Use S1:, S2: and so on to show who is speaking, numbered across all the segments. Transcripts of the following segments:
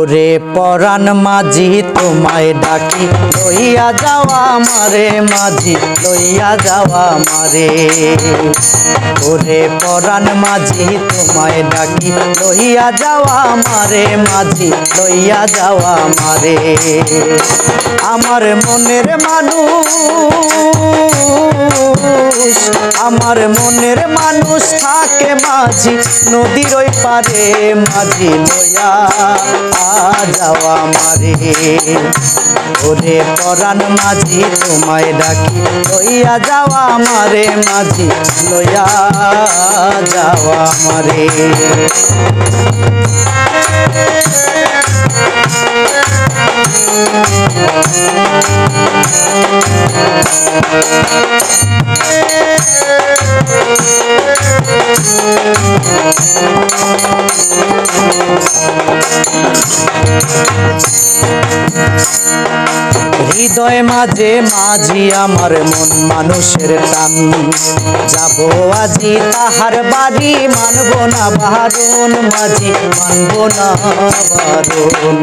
S1: ওরে পরাণ মাঝি, তোমায় ডাকি, লইয়া যাওয়া মারে মাঝি, লইয়া যাওয়া মারে ওরে পরাণ মাঝি, তোমায় ডাকি, লইয়া যাওয়া মারে মাঝি, লইয়া যাওয়া মারে আমার মনের মানুষ আমার মনের মানুষ থাকে মাঝি, নদীর ওই পারে মাঝি লইয়া আ যাওয়া মারে ওরে পরাণ মাঝি, তোমায় ডাকি লইয়া যাওয়া মারে মাঝি লইয়া যাওয়া মারে Thank you. হৃদয় মাঝে মাঝি আমার মন মানুষের টান। যাব আজি তাহার বাড়ি, মানব না বারণ মাঝি, মানব না বারণ।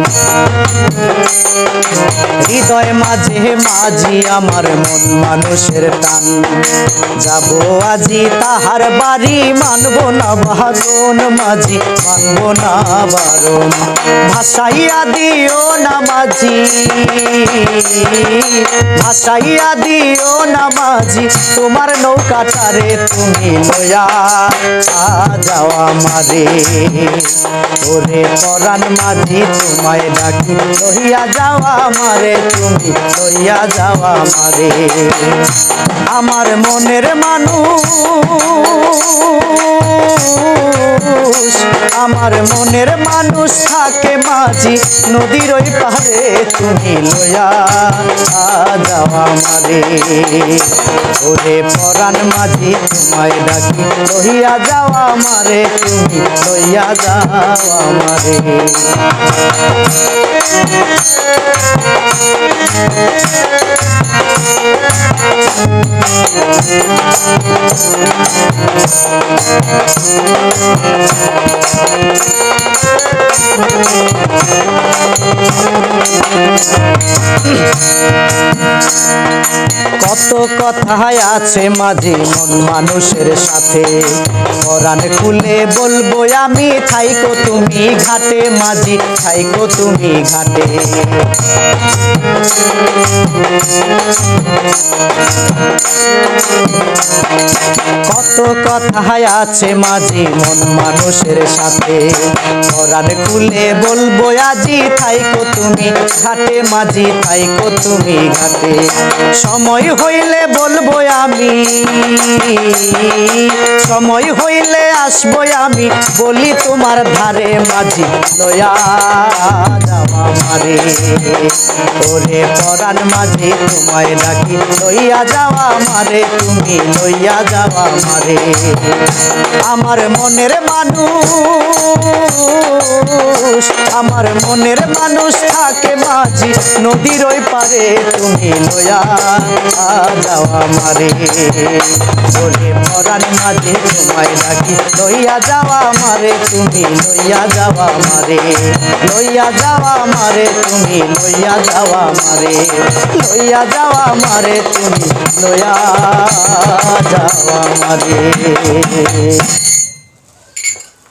S1: হৃদয় মাঝে মাঝি আমার মন মানুষের টান। যাব আজি তাহার বাড়ি, মানব না বারণ মাঝি, মানব না বারণ। ভাষাইয়া দিও না মাঝি। ভাসাইয়া দিও না মাঝি তোমার নৌকাটারে তুমি লয়া যাওয়া মারে ওরে পরাণ মাঝি, তোমায় ডাকি, লইয়া যাওয়া মারে তুমি লইয়া যাওয়া মারে আমার মনের মানুষ, আমার মনের মানুষ থাকে মাঝি, নদীর ওই পারে তুমি লয়া যাওয়া মারে ওরে পরাণ মাঝি তোমায় ডাকি লইয়া যাওয়া মারে তুমি লইয়া যাওয়া মারে কত কথায় আছে মাঝে মন মানুষের সাথে। পরাণ খুলে বলব আমি, থাইকো তুমি ঘাটে মাঝি, থাইকো তুমি ঘাটে। কত কথায় আছে মাঝি মন মানুষের সাথে। পরাণ খুলে বলব আজি থাইকো তুমি ঘাটে, মাঝি থাইকো তুমি ঘাটে। সময় হইলে বলব আমি, সময় হইলে আসব আমি, বলি তোমার ধারে মাঝি লয়া যাওয়া মারে। ওরে পরাণ মাঝি তোমায় ডাকি লইয়া যাওয়া মারে তুমি লইয়া যাওয়া মারে আমার মনের মানুষ আমার মনের মানুষ থাকে মাঝি। নদীর ওই পারে তুমি লয়া যাওয়া মারে ওরে পরাণ মাঝে তোমায় ডাকি লইয়া যাওয়া মারে তুমি লইয়া যাওয়া মারে লইয়া যাওয়া মারে তুমি লইয়া যাওয়া মারে লইয়া যাওয়া মারে তুমি লইয়া যাওয়া মারে